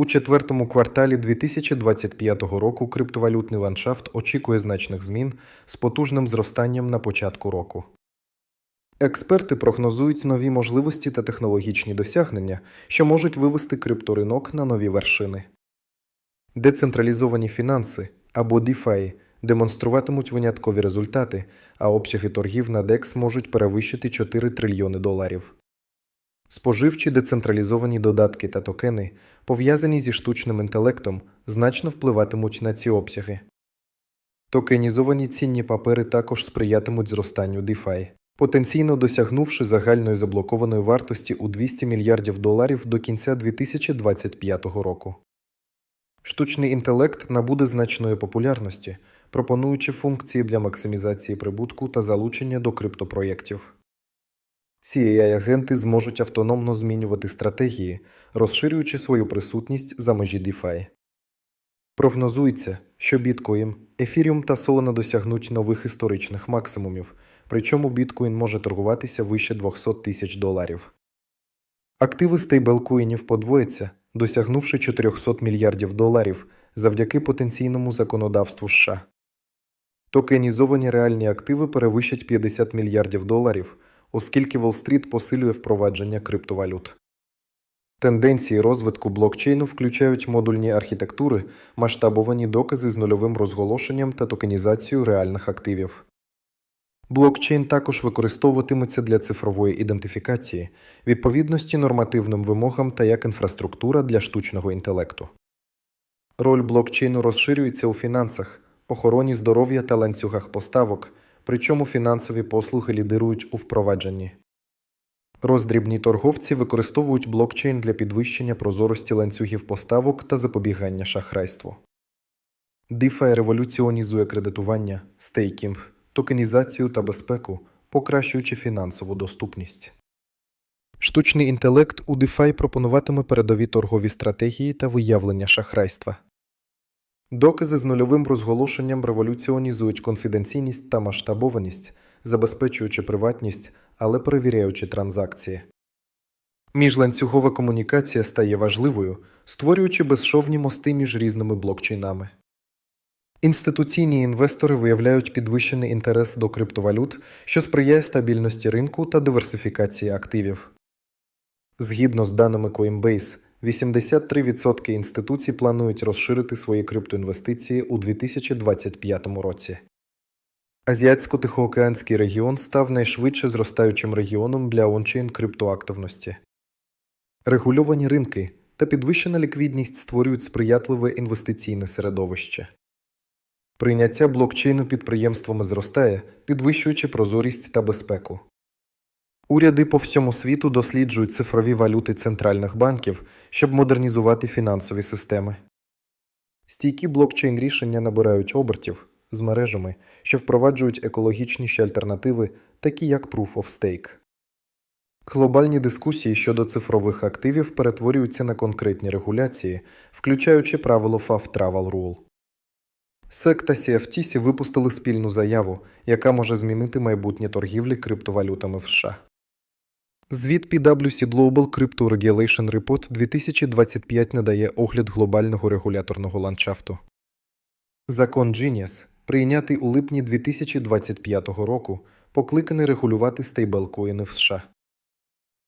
У четвертому кварталі 2025 року криптовалютний ландшафт очікує значних змін з потужним зростанням на початку року. Експерти прогнозують нові можливості та технологічні досягнення, що можуть вивести крипторинок на нові вершини. Децентралізовані фінанси або DeFi демонструватимуть виняткові результати, а обсяги торгів на DEX можуть перевищити 4 трильйони доларів. Споживчі децентралізовані додатки та токени, пов'язані зі штучним інтелектом, значно впливатимуть на ці обсяги. Токенізовані цінні папери також сприятимуть зростанню DeFi, потенційно досягнувши загальної заблокованої вартості у 200 мільярдів доларів до кінця 2025 року. Штучний інтелект набуде значної популярності, пропонуючи функції для максимізації прибутку та залучення до криптопроєктів. Ці AI-агенти зможуть автономно змінювати стратегії, розширюючи свою присутність за межі DeFi. Прогнозується, що біткоін, ефіріум та Solana досягнуть нових історичних максимумів, причому біткоін може торгуватися вище 200 тисяч доларів. Активи стейблкоїнів подвояться, досягнувши 400 мільярдів доларів завдяки потенційному законодавству США. Токенізовані реальні активи перевищать 50 мільярдів доларів, оскільки Уолл-стріт посилює впровадження криптовалют. Тенденції розвитку блокчейну включають модульні архітектури, масштабовані докази з нульовим розголошенням та токенізацією реальних активів. Блокчейн також використовуватиметься для цифрової ідентифікації, відповідності нормативним вимогам та як інфраструктура для штучного інтелекту. Роль блокчейну розширюється у фінансах, охороні здоров'я та ланцюгах поставок, причому фінансові послуги лідирують у впровадженні. Роздрібні торговці використовують блокчейн для підвищення прозорості ланцюгів поставок та запобігання шахрайству. DeFi революціонізує кредитування, стейкінг, токенізацію та безпеку, покращуючи фінансову доступність. Штучний інтелект у DeFi пропонуватиме передові торгові стратегії та виявлення шахрайства. Докази з нульовим розголошенням революціонізують конфіденційність та масштабованість, забезпечуючи приватність, але перевіряючи транзакції. Міжланцюгова комунікація стає важливою, створюючи безшовні мости між різними блокчейнами. Інституційні інвестори виявляють підвищений інтерес до криптовалют, що сприяє стабільності ринку та диверсифікації активів. Згідно з даними Coinbase, 83% інституцій планують розширити свої криптоінвестиції у 2025 році. Азіатсько-Тихоокеанський регіон став найшвидше зростаючим регіоном для ончейн криптоактивності. Регульовані ринки та підвищена ліквідність створюють сприятливе інвестиційне середовище. Прийняття блокчейну підприємствами зростає, підвищуючи прозорість та безпеку. Уряди по всьому світу досліджують цифрові валюти центральних банків, щоб модернізувати фінансові системи. Стійкі блокчейн рішення набирають обертів з мережами, що впроваджують екологічніші альтернативи, такі як Proof of Stake. Глобальні дискусії щодо цифрових активів перетворюються на конкретні регуляції, включаючи правило FAF Travel Rule. SEC та CFTC випустили спільну заяву, яка може змінити майбутнє торгівлі криптовалютами в США. Звіт PwC Global Crypto Regulation Report 2025 надає огляд глобального регуляторного ландшафту. Закон Genius, прийнятий у липні 2025 року, покликаний регулювати стейблкоїни в США.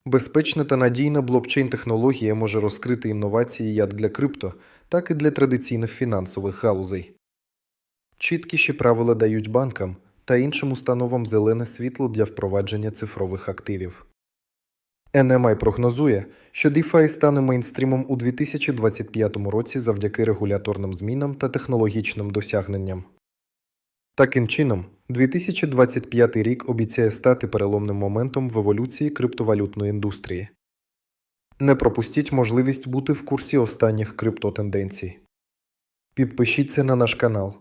Безпечна та надійна блокчейн-технологія може розкрити інновації як для крипто, так і для традиційних фінансових галузей. Чіткіші правила дають банкам та іншим установам зелене світло для впровадження цифрових активів. NMI прогнозує, що DeFi стане мейнстрімом у 2025 році завдяки регуляторним змінам та технологічним досягненням. Таким чином, 2025 рік обіцяє стати переломним моментом в еволюції криптовалютної індустрії. Не пропустіть можливість бути в курсі останніх криптотенденцій. Підпишіться на наш канал,